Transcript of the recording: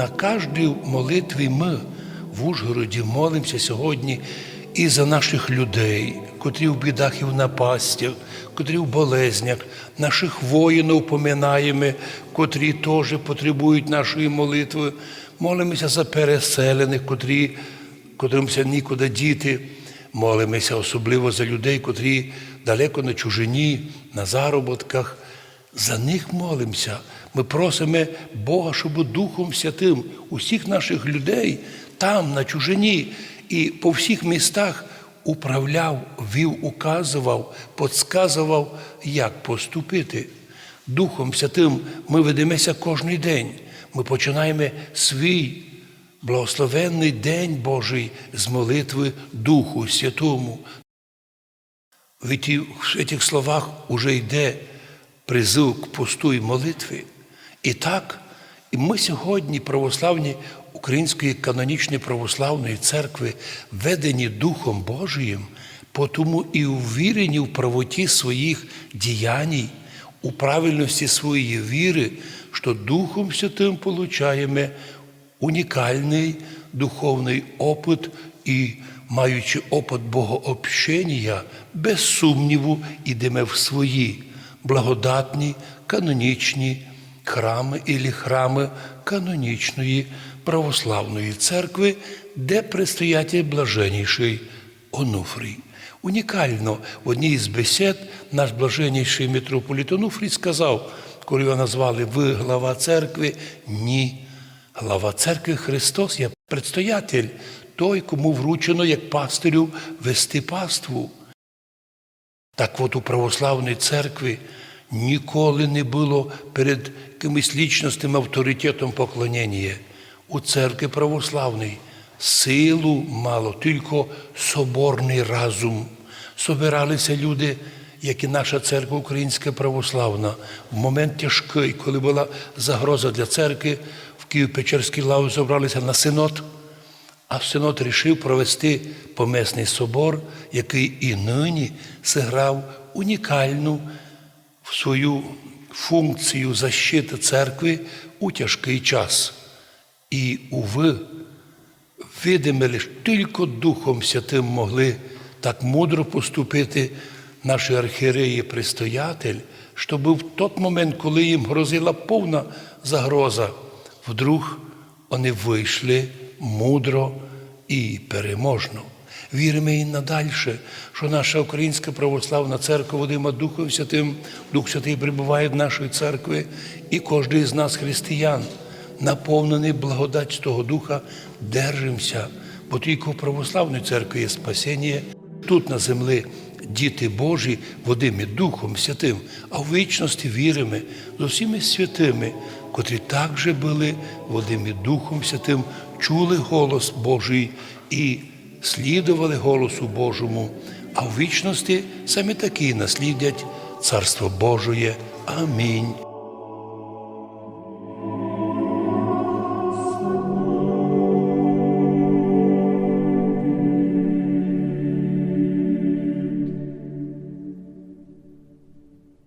на кожній молитві ми в Ужгороді молимося сьогодні і за наших людей, котрі в бідах і в напастях, котрі в болезнях, наших воїнів поминаємо, котрі теж потребують нашої молитви. Молимося за переселених, котрі, котримся нікуди діти. Молимося особливо за людей, котрі далеко на чужині, на заробітках. За них молимося. Ми просимо Бога, щоб Духом Святим усіх наших людей там, на чужині і по всіх містах управляв, вів, указував, подсказував, як поступити. Духом Святим ми ведемося кожен день. Ми починаємо свій благословенний день Божий з молитви Духу Святому. В цих словах уже йде призив к посту і молитві. І так, і ми сьогодні, православні Української канонічної православної церкви, ведені Духом Божиїм, тому і увірені в правоті своїх діянь, у правильності своєї віри, що Духом Святим получаємо унікальний духовний опит і, маючи опит богообщення, без сумніву ідемо в свої благодатні канонічні храми і храми канонічної православної церкви, де предстоятель блаженніший Онуфрій. Унікально в одній із бесід наш блаженніший митрополіт Онуфрій сказав, коли його назвали ви глава церкви, ні. Глава церкви Христос є предстоятель, той, кому вручено як пастирю вести паству. Так от у православній церкві ніколи не було перед якимось лічностним авторитетом поклонення. У церкві православній силу мало тільки соборний разум. Собиралися люди, як і наша церква українська православна, в момент тяжкий, коли була загроза для церкви, в Києво-Печерській лаві зібралися на синод. А Синод рішив провести помесний собор, який і нині зіграв унікальну свою функцію защити церкви у тяжкий час. І, уви, видимо, лише тільки Духом Святим могли так мудро поступити наші архієреї пристоятель, щоб в той момент, коли їм грозила повна загроза, вдруг вони вийшли мудро і переможно. Віримо і надальше, що наша Українська православна церква Вадима Духом Святим, Дух Святий прибуває в нашої церкви, і кожен з нас, християн, наповнений благодать того Духа, держимося, бо тільки в православній церкві є спасіння, тут на землі діти Божі, Вадимі Духом Святим, а в вічності віримо з усіми святими, котрі також були Вадимі Духом Святим, чули голос Божий і слідували голосу Божому, а в вічності самі такі наслідять Царство Божоє. Амінь.